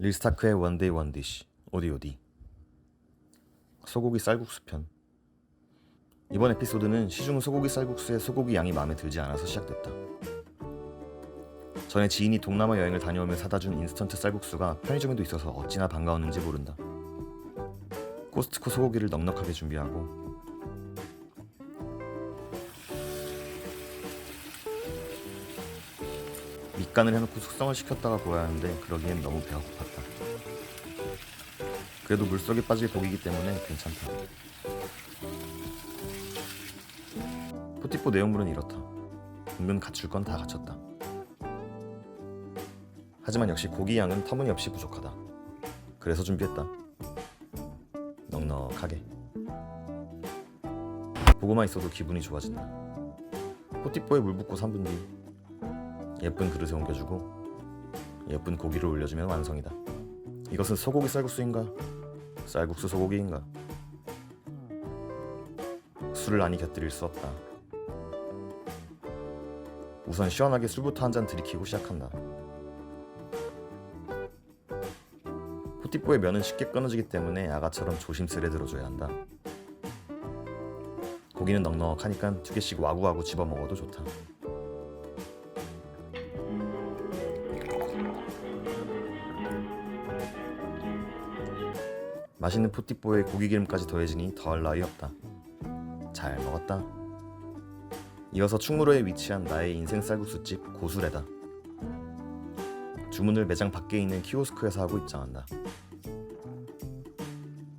릴스타크의 원데이 원디시 오디오디 소고기 쌀국수 편 이번 에피소드는 시중 소고기 쌀국수의 소고기 양이 마음에 들지 않아서 시작됐다. 전에 지인이 동남아 여행을 다녀오며 사다 준 인스턴트 쌀국수가 편의점에도 있어서 어찌나 반가웠는지 모른다. 코스트코 소고기를 넉넉하게 준비하고 밑간을 해놓고 숙성을 시켰다가 구워야 하는데 그러기엔 너무 배가 고팠다. 그래도 물속에 빠질 고기이기 때문에 괜찮다. 포티포 내용물은 이렇다. 은근 갖출 건 다 갖췄다. 하지만 역시 고기 양은 터무니없이 부족하다. 그래서 준비했다. 넉넉하게. 보고만 있어도 기분이 좋아진다. 포티포에 물 붓고 3분 뒤 예쁜 그릇에 옮겨주고 예쁜 고기를 올려주면 완성이다. 이것은 소고기 쌀국수인가? 쌀국수 소고기인가? 술을 아니 곁들일 수 없다. 우선 시원하게 술부터 한 잔 들이키고 시작한다. 포티포의 면은 쉽게 끊어지기 때문에 아가처럼 조심스레 들어줘야 한다. 고기는 넉넉하니까 두 개씩 와구와구 집어 먹어도 좋다. 맛있는 포티포에 고기 기름까지 더해지니 더할 나위 없다. 잘 먹었다. 이어서 충무로에 위치한 나의 인생 쌀국수집 고수레다. 주문을 매장 밖에 있는 키오스크에서 하고 입장한다.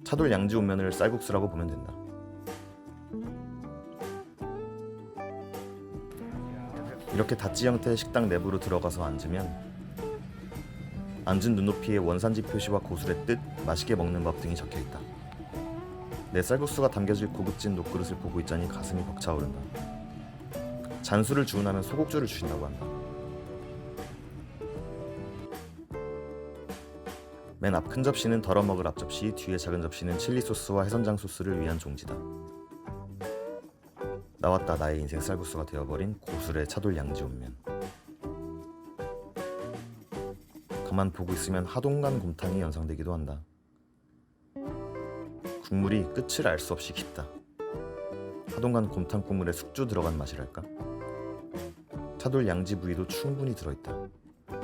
차돌 양지 온면을 쌀국수라고 보면 된다. 이렇게 다찌 형태의 식당 내부로 들어가서 앉으면 앉은 눈높이에 원산지 표시와 고술의 뜻, 맛있게 먹는 법 등이 적혀 있다. 내 쌀국수가 담겨질 고급진 녹그릇을 보고 있자니 가슴이 벅차오른다. 잔술을 주문하면 소곡주를 주신다고 한다. 맨 앞 큰 접시는 덜어 먹을 앞접시, 뒤에 작은 접시는 칠리 소스와 해선장 소스를 위한 종지다. 나왔다 나의 인생 쌀국수가 되어버린 고술의 차돌 양지 온면. 가만 보고 있으면 하동간 곰탕이 연상되기도 한다. 국물이 끝을 알 수 없이 깊다. 하동간 곰탕 국물에 숙주 들어간 맛이랄까? 차돌 양지 부위도 충분히 들어있다.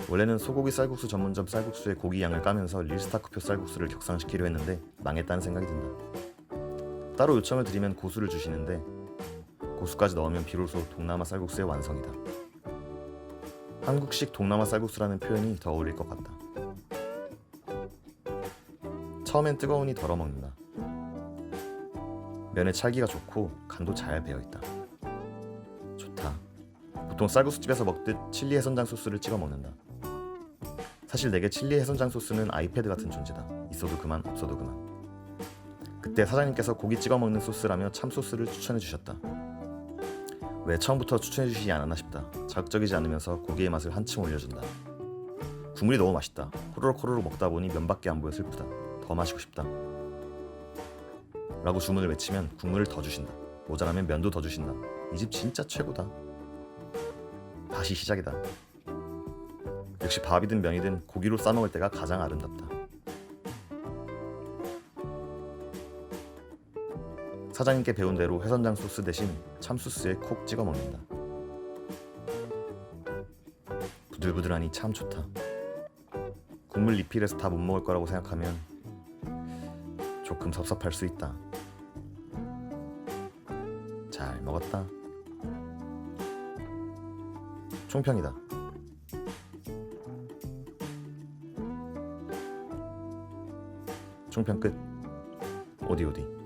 원래는 소고기 쌀국수 전문점 쌀국수의 고기 양을 까면서 릴스타크표 쌀국수를 격상시키려 했는데 망했다는 생각이 든다. 따로 요청을 드리면 고수를 주시는데 고수까지 넣으면 비로소 동남아 쌀국수의 완성이다. 한국식 동남아 쌀국수라는 표현이 더 어울릴 것 같다. 처음엔 뜨거우니 덜어 먹는다. 면의 찰기가 좋고 간도 잘 배어 있다. 좋다. 보통 쌀국수 집에서 먹듯 칠리 해선장 소스를 찍어 먹는다. 사실 내게 칠리 해선장 소스는 아이패드 같은 존재다. 있어도 그만 없어도 그만. 그때 사장님께서 고기 찍어 먹는 소스라며 참 소스를 추천해 주셨다. 왜 처음부터 추천해 주시지 않았나 싶다. 자극적이지 않으면서 고기의 맛을 한층 올려준다. 국물이 너무 맛있다. 호로록 호로록 먹다 보니 면밖에 안 보여 슬프다. 더 마시고 싶다. 라고 주문을 외치면 국물을 더 주신다. 모자라면 면도 더 주신다. 이 집 진짜 최고다. 다시 시작이다. 역시 밥이든 면이든 고기로 싸먹을 때가 가장 아름답다. 사장님께 배운 대로 회선장 소스 대신 참소스에 콕 찍어 먹는다. 부들부들하니 참 좋다. 국물 리필해서 다 못 먹을 거라고 생각하면 조금 섭섭할 수 있다. 잘 먹었다. 총평이다. 총평 끝. 오디 오디.